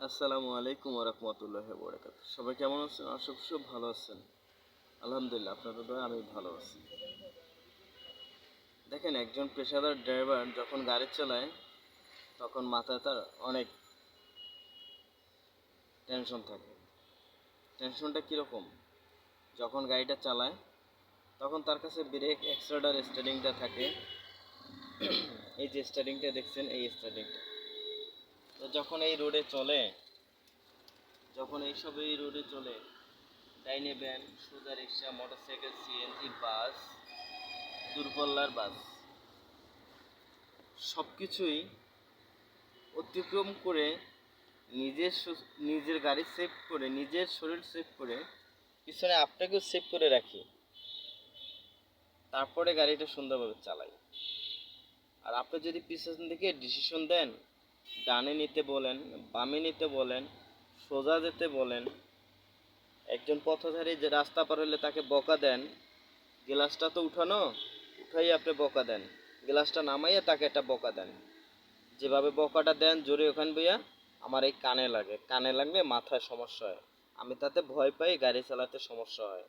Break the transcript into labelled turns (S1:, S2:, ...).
S1: আসসালামু আলাইকুম রহমতুল্লাহ বরকাত সবাই কেমন আছেন? আশা সব ভালো আছেন। আলহামদুলিল্লাহ, আপনাদের দয়া, আমি ভালো আছি। দেখেন, একজন পেশাদার ড্রাইভার যখন গাড়ি চালায়, তখন মাথায় তার অনেক টেনশন থাকে। টেনশনটা কীরকম? যখন গাড়িটা চালায়, তখন তার কাছে ব্রেক এক্সট্রাডার স্টারিংটা থাকে। এই যে স্টারিংটা দেখছেন, এই স্টারিংটা তো যখন এই রোডে চলে, যখন এইসব এই রোডে চলে, ডাইনে ভ্যান সোজা রিক্সা, মোটরসাইকেল, সিএনজি, বাস দূরপল্লার বাস সব কিছুই অতিক্রম করে নিজের নিজের গাড়ি সেভ করে, নিজের শরীর সেভ করে, পিছনে আপনাকেও সেভ করে রাখি। তারপরে গাড়িটা সুন্দরভাবে চালাই। আর আপনি যদি পিছন থেকে ডিসিশন দেন ডানে নিতে বলেন, বামে নিতে বলেন, সোজা যেতে বলেন। একজন পথধারী যে রাস্তা পার হলে তাকে বকা দেন, গ্লাসটা তো উঠানো উঠাই আপনি বকা দেন। গ্লাসটা নামাইয়া তাকে একটা বকা দেন। যেভাবে বকাটা দেন, জোরে ওখান বইয়া আমার এই কানে লাগে। কানে লাগলে মাথায় সমস্যা হয়। আমি তাতে ভয় পাই, গাড়ি চালাতে সমস্যা হয়।